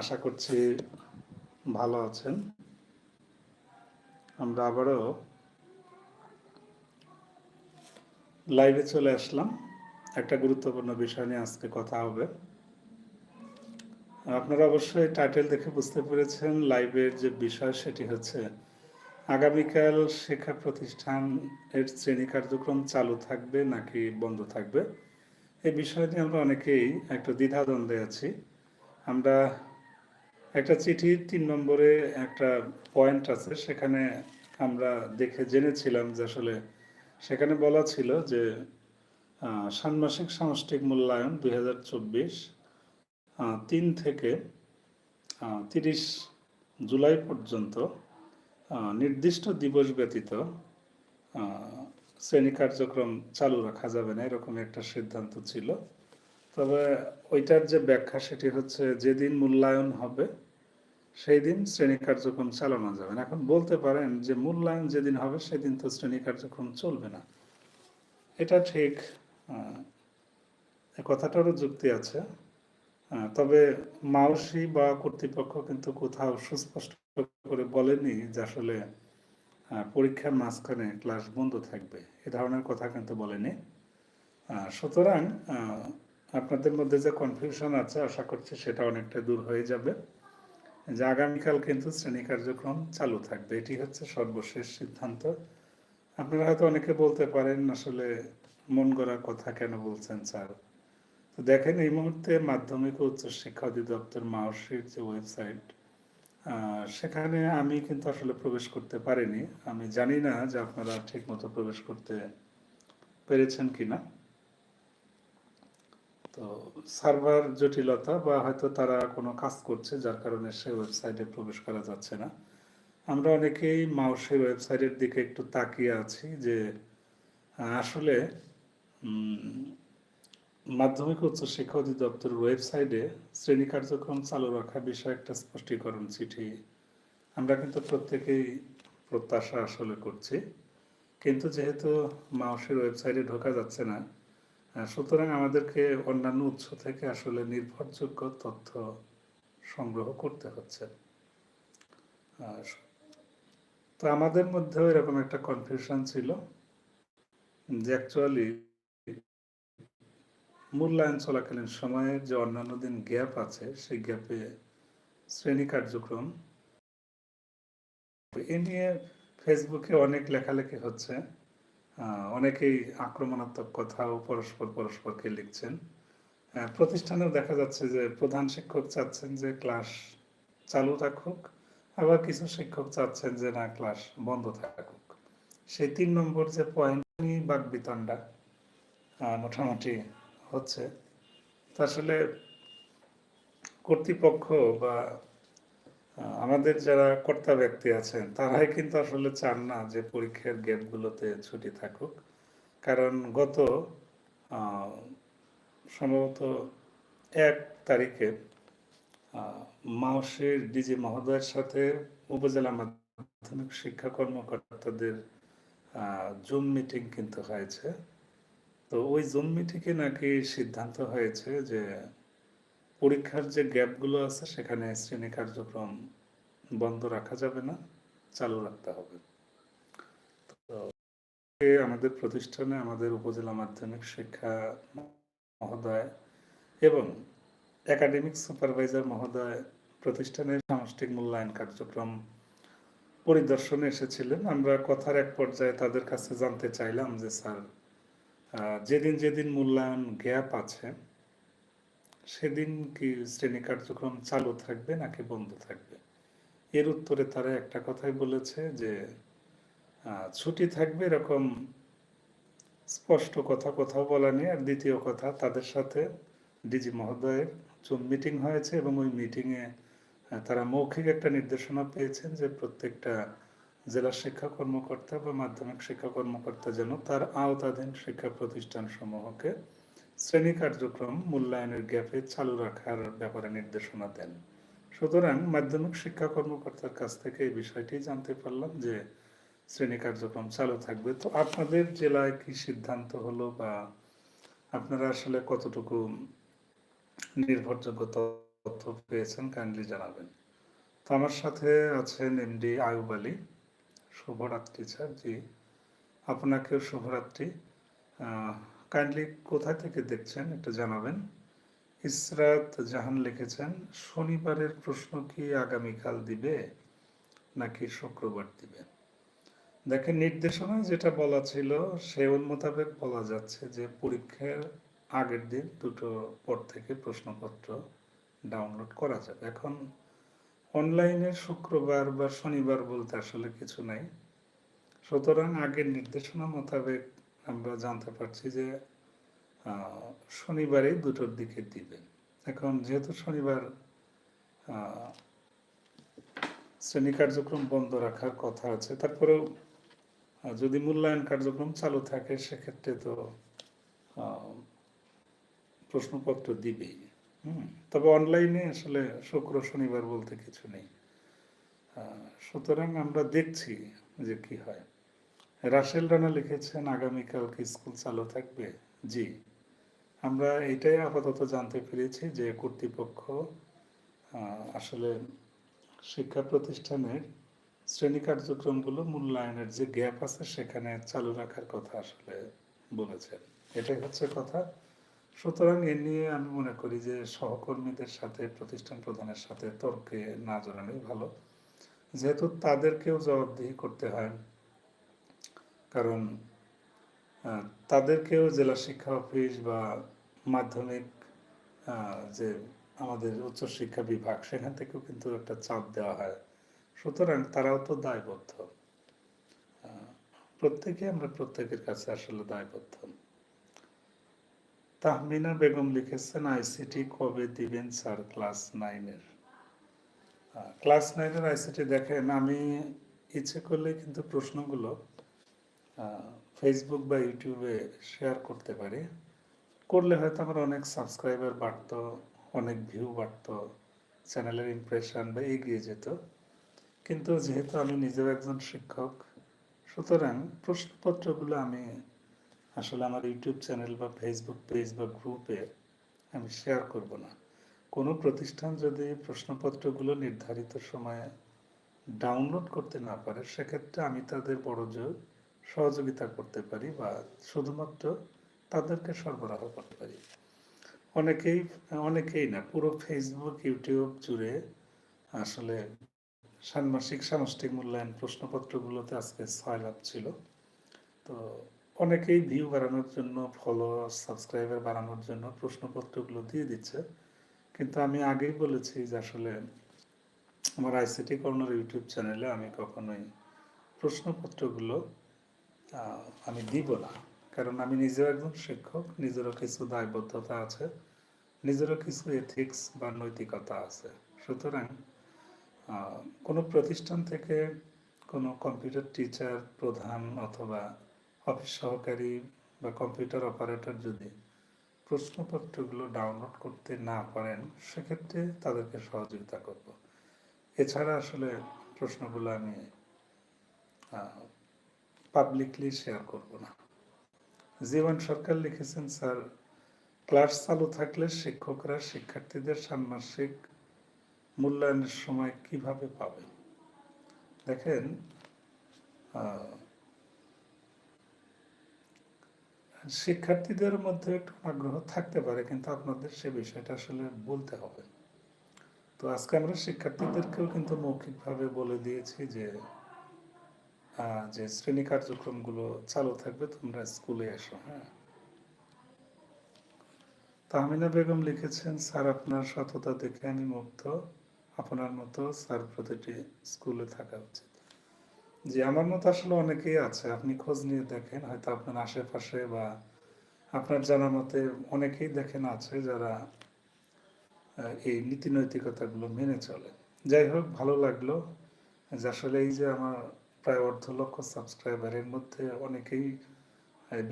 আশা করছি ভালো আছেন। আমরা আবারও লাইভে চলে আসলাম। একটা গুরুত্বপূর্ণ বিষয় নিয়ে আজকে কথা হবে। আপনারা অবশ্যই টাইটেল দেখে বুঝতে পেরেছেন লাইভের যে বিষয় সেটি হচ্ছে, আগামীকাল শিক্ষা প্রতিষ্ঠান এর শ্রেণি কার্যক্রম চালু থাকবে নাকি বন্ধ থাকবে? এই বিষয় নিয়ে আমরা অনেকেই একটু দ্বিধাদ্বন্দ্বে আছি। আমরা একটা চিঠির তিন নম্বরে একটা পয়েন্ট আছে, সেখানে আমরা দেখে জেনেছিলাম যে আসলে সেখানে বলা ছিল যে ষান্মাসিক সামষ্টিক মূল্যায়ন দুই তিন থেকে তিরিশ জুলাই পর্যন্ত নির্দিষ্ট দিবস ব্যতীত শ্রেণি কার্যক্রম চালু রাখা যাবে না এরকম একটা সিদ্ধান্ত ছিল। তবে ওইটার যে ব্যাখ্যা সেটি হচ্ছে যেদিন মূল্যায়ন হবে সেই দিন শ্রেণি কার্যক্রম চালানো যাবে এখন বলতে পারেন যে মূল্যায়ন যেদিন হবে, সেদিন তো শ্রেণি কার্যক্রম চলবে না। এটা ঠিক কথাটারও যুক্তি আছে। তবে মাওসি বা কর্তৃপক্ষ কিন্তু কোথাও সুস্পষ্ট করে বলেনি যে আসলে পরীক্ষার মাঝখানে ক্লাস বন্ধ থাকবে। এ ধরনের কথা কিন্তু বলেনি। সুতরাং আপনাদের মধ্যে যে কনফিউশন আছে, আশা করছি সেটা অনেকটা দূর হয়ে যাবে। যে আগামীকাল কিন্তু শ্রেণি কার্যক্রম চালু থাকবে। এটি হচ্ছে সর্বশেষ সিদ্ধান্ত। আপনারা হয়তো অনেকে বলতে পারেন, আসলে মন গড়া কথা কেন বলছেন, স্যার? তো দেখেন, এই মুহূর্তে মাধ্যমিক ও উচ্চ শিক্ষা অধিদপ্তর মাওসির যে ওয়েবসাইট সেখানে আমি কিন্তু আসলে প্রবেশ করতে পারিনি। আমি জানি না যে আপনারা ঠিক মতো প্রবেশ করতে পেরেছেন কিনা। তো সার্ভার জটিলতা বা হয়তো তারা কোনো কাজ করছে, যার কারণে সেই ওয়েবসাইটে প্রবেশ করা যাচ্ছে না। আমরা অনেকেই মাউসের ওয়েবসাইটের দিকে একটু তাকিয়ে আছি যে, আসলে মাধ্যমিক উচ্চ শিক্ষা অধিদপ্তরের ওয়েবসাইটে শ্রেণি কার্যক্রম চালু রাখা বিষয়ে একটা স্পষ্টীকরণ চিঠি আমরা কিন্তু প্রত্যেকেই প্রত্যাশা আসলে করছি। কিন্তু যেহেতু মাউসের ওয়েবসাইটে ঢোকা যাচ্ছে না সুতরাং আমাদেরকে অন্যান্য উৎস থেকে আসলে নির্ভরযোগ্য তথ্য সংগ্রহ করতে হচ্ছে। তো আমাদের মধ্যেও এরকম একটা কনফিউশন ছিল যে অ্যাকচুয়ালি মূল্যায়ন চলাকালীন সময়ে যে অন্যান্য দিন গ্যাপ আছে, সেই গ্যাপে শ্রেণি কার্যক্রম এ নিয়ে ফেসবুকে অনেক লেখালেখি হচ্ছে। অনেকেই আক্রমণাত্মক কথাও পরস্পর পরস্পরকে লিখছেন। প্রতিষ্ঠানেও দেখা যাচ্ছে যে প্রধান শিক্ষক চাচ্ছেন যে ক্লাস চালু থাকুক, আবার কিছু শিক্ষক চাচ্ছেন যে না, ক্লাস বন্ধ থাকুক। সেই তিন নম্বর যে পয়েন্ট বাক বিতণ্ডা মোটামুটি হচ্ছে, তো আসলে কর্তৃপক্ষ বা আমাদের যারা কর্তা ব্যক্তি আছেন তারাই কিন্তু আসলে চান না যে পরীক্ষার গ্যাপগুলোতে ছুটি থাকুক। কারণ গত সম্ভবত এক তারিখে আহ, ডিজি মহোদয়ের সাথে উপজেলা মাধ্যমিক শিক্ষা কর্মকর্তাদের জুম মিটিং কিন্তু হয়েছে। তো ওই জুম মিটিংয়ে নাকি সিদ্ধান্ত হয়েছে যে পরীক্ষার যে গ্যাপগুলো আছে, সেখানে শ্রেণি কার্যক্রম বন্ধ রাখা যাবে না, চালু রাখতে হবে। তো আমাদের প্রতিষ্ঠানে, আমাদের উপজেলা মাধ্যমিক শিক্ষা মহোদয় এবং একাডেমিক সুপারভাইজার মহোদয় প্রতিষ্ঠানের সামষ্টিক মূল্যায়ন কার্যক্রম পরিদর্শনে এসেছিলেন। আমরা কথার এক পর্যায়ে তাদের কাছে জানতে চাইলাম যে, স্যার যেদিন যেদিন মূল্যায়ন গ্যাপ আছে সেদিন কি শ্রেণি কার্যক্রম চালু থাকবে নাকি বন্ধ থাকবে? এর উত্তরে তারা একটা কথাই বলেছে যে ছুটি থাকবে এরকম স্পষ্ট কথা কোথাও বলা নেই। আর দ্বিতীয় কথা, তাদের সাথে ডিজি মহোদয়ের জুম মিটিং হয়েছে এবং ওই মিটিংয়ে তারা মৌখিক একটা নির্দেশনা পেয়েছেন যে প্রত্যেকটা জেলা শিক্ষা কর্মকর্তা বা মাধ্যমিক শিক্ষা কর্মকর্তা যেন তার আওতাধীন শিক্ষা প্রতিষ্ঠান সমূহকে শ্রেণি কার্যক্রম মূল্যায়নের গ্যাপে চালু রাখার ব্যাপারে নির্দেশনা দেন। সুতরাং মাধ্যমিক শিক্ষা কর্মকর্তার কাছ থেকে এই বিষয়টি জানতে পারলাম যে শ্রেণি কার্যক্রম চালু থাকবে। তো আপনাদের জেলায় কি সিদ্ধান্ত হলো বা আপনারা আসলে কতটুকু নির্ভরযোগ্য তথ্য পেয়েছেন কাইন্ডলি জানাবেন। তো আমার সাথে আছেন এমডি আয়ুব আলী, শুভরাত্রি স্যার জি। আপনাকেও শুভরাত্রি। কাইন্ডলি কোথা থেকে দেখছেন একটু জানাবেন। ইসরাত জাহান লিখেছেন, শনিবারের প্রশ্ন কি আগামীকাল দিবে নাকি শুক্রবার দিবে? দেখেন নির্দেশনায় যেটা বলা ছিল সে মোতাবেক বলা যাচ্ছে যে পরীক্ষার আগের দিন দুটো পর থেকে প্রশ্নপত্র ডাউনলোড করা যাবে। এখন অনলাইনে শুক্রবার বা শনিবার বলতে আসলে কিছু নাই। সুতরাং আগের নির্দেশনা মোতাবেক আমরা জানতে পারছি যে আহ, শনিবারেই দুটোর দিকে দিবে এখন যেহেতু শনিবার শ্রেণি কার্যক্রম বন্ধ রাখার কথা আছে তারপরেও যদি মূল্যায়ন কার্যক্রম চালু থাকে সেক্ষেত্রে তো প্রশ্নপত্র দিবেই। তবে অনলাইনে আসলে শুক্র শনিবার বলতে কিছু নেই। সুতরাং আমরা দেখছি যে কি হয়। রাসেল রানা লিখেছেন আগামীকাল কি স্কুল চালু থাকবে। জি, আমরা এটাই আপাতত জানতে পেরেছি যে কর্তৃপক্ষ আসলে শিক্ষা প্রতিষ্ঠানের শ্রেণি কার্যক্রমগুলো মূল্যায়নের যে গ্যাপ আছে সেখানে চালু রাখার কথা আসলে বলেছেন। এটাই হচ্ছে কথা। সুতরাং এ নিয়ে আমি মনে করি যে সহকর্মীদের সাথে, প্রতিষ্ঠান প্রধানের সাথে তর্কে না জড়ানোই ভালো। যেহেতু তাদেরকেও জবাবদিহি করতে হয় কারণ তাদেরকেও জেলা শিক্ষা অফিস বা মাধ্যমিক যে আমাদের উচ্চশিক্ষা বিভাগ, সেখান থেকেও কিন্তু একটা চাপ দেওয়া হয়। সুতরাং তারাও তো দায়বদ্ধ। প্রত্যেকে আমরা প্রত্যেকের কাছে আসলে দায়বদ্ধ। তাহমিনা বেগম লিখেছেন, আইসিটি কবে দিবেন স্যার ক্লাস নাইনের? ক্লাস নাইনের আইসিটি দেখেন, আমি ইচ্ছে করলে কিন্তু প্রশ্নগুলো ফেসবুক বা ইউটিউবে শেয়ার করতে পারি। করলে হয়তো আমার অনেক সাবস্ক্রাইবার বাড়তো, অনেক ভিউ বাড়তো চ্যানেলের ইমপ্রেশন বা এগিয়ে যেত। কিন্তু যেহেতু আমি নিজেও একজন শিক্ষক, সুতরাং প্রশ্নপত্রগুলো আমি আসলে আমার ইউটিউব চ্যানেল বা ফেসবুক পেজ বা গ্রুপে আমি শেয়ার করব না। কোনো প্রতিষ্ঠান যদি প্রশ্নপত্রগুলো নির্ধারিত সময়ে ডাউনলোড করতে না পারে, সেক্ষেত্রে আমি তাদের বড় জোর সহযোগিতা করতে পারি বা শুধুমাত্র তাদেরকে সরবরাহ করতে পারি। অনেকেই অনেকেই না, পুরো ফেসবুক ইউটিউব জুড়ে আসলে ষান্মাসিক সামষ্টিক মূল্যায়ন প্রশ্নপত্রগুলোতে আজকে ছয় লাভ ছিল। তো অনেকেই ভিউ বাড়ানোর জন্য ফলো সাবস্ক্রাইবার বাড়ানোর জন্য প্রশ্নপত্রগুলো দিয়ে দিচ্ছে। কিন্তু আমি আগেই বলেছি যে আসলে আমার আইসিটি কর্নার ইউটিউব চ্যানেলে আমি কখনোই প্রশ্নপত্রগুলো আমি দিব না। কারণ আমি নিজেও একজন শিক্ষক, নিজেরও কিছু দায়বদ্ধতা আছে, নিজেরও কিছু এথিক্স বা নৈতিকতা আছে। সুতরাং কোনো প্রতিষ্ঠান থেকে কোনো কম্পিউটার টিচার প্রধান অথবা অফিস সহকারী বা কম্পিউটার অপারেটর যদি প্রশ্নপত্রগুলো ডাউনলোড করতে না পারেন, সেক্ষেত্রে তাদেরকে সহযোগিতা করব। এছাড়া আসলে প্রশ্নগুলো আমি পাবলিকলি শেয়ার করব না। জীবন সরকার লিখেছেন, স্যার, ক্লাস চালু থাকলে শিক্ষকরা শিক্ষার্থীদের ষান্মাসিক মূল্যায়নের সময় কীভাবে পাবে দেখেন শিক্ষার্থীদের মধ্যে একটু আগ্রহ থাকতে পারে, কিন্তু আপনাদের সে বিষয়টা আসলে বলতে হবে। তো আজকে আমরা শিক্ষার্থীদেরকেও কিন্তু মৌখিকভাবে বলে দিয়েছি যে যে শ্রেণি কার্যক্রমগুলো চালু থাকবে, তোমরা স্কুলে এসো হ্যাঁ। তাহমিনা বেগম লিখেছেন, স্যার, আপনার সততা দেখে আমি মুগ্ধ। আপনার মতো স্যার প্রতিটি স্কুলে থাকা উচিত। জি, আমার মতো আসলে অনেকেই আছে। আপনি খোঁজ নিয়ে দেখেন, হয়তো আপনার আশেপাশে বা আপনার জানা মতে অনেকেই দেখেন আছে যারা এই নীতি নৈতিকতাগুলো মেনে চলে। যাই হোক, ভালো লাগল যে আসলে এই যে আমার প্রায় অর্ধ লক্ষ সাবস্ক্রাইবারের মধ্যে অনেকেই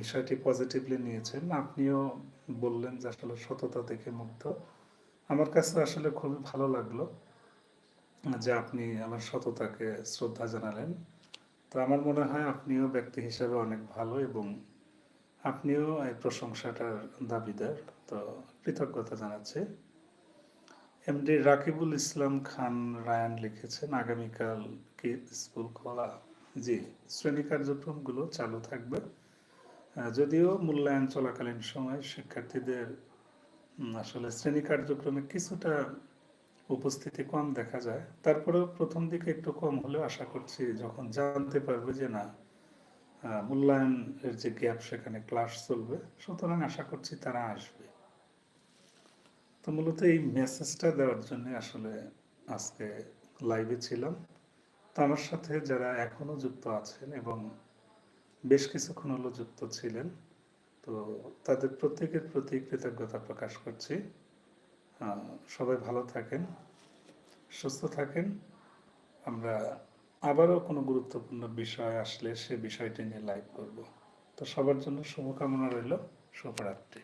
বিষয়টি পজিটিভলি নিয়েছেন। আপনিও বললেন যে আসলে সততা দেখে মুগ্ধ আমার কাছে আসলে খুবই ভালো লাগল যে আপনি আমার সততাকে শ্রদ্ধা জানালেন। তো আমার মনে হয় আপনিও ব্যক্তি হিসাবে অনেক ভালো এবং আপনিও এই প্রশংসাটার দাবিদার। তো কৃতজ্ঞতা জানাচ্ছি। এমডি রাকিবুল ইসলাম খান রায়ান লিখেছেন, আগামীকাল কি স্কুল খোলা, জি, শ্রেণি কার্যক্রমগুলো চালু থাকবে। যদিও মূল্যায়ন চলাকালীন সময় শিক্ষার্থীদের আসলে শ্রেণি কার্যক্রমে কিছুটা উপস্থিতি কম দেখা যায়। তারপরেও প্রথম দিকে একটু কম হলেও আশা করছি যখন জানতে পারবে যে না মূল্যায়নের যে গ্যাপ সেখানে ক্লাস চলবে, সুতরাং আশা করছি তারা আসবে। তো মূলত এই মেসেজটা দেওয়ার জন্য আসলে আজকে লাইভে ছিলাম। আমার সাথে যারা এখনও যুক্ত আছেন এবং বেশ কিছুক্ষণ হলো যুক্ত ছিলেন, তো তাদের প্রত্যেকের প্রতি কৃতজ্ঞতা প্রকাশ করছি। সবাই ভালো থাকেন, সুস্থ থাকেন। আমরা আবারও কোনো গুরুত্বপূর্ণ বিষয় আসলে সে বিষয়টি নিয়ে লাইভ করব। তো সবার জন্য শুভকামনা রইল, শুভরাত্রি।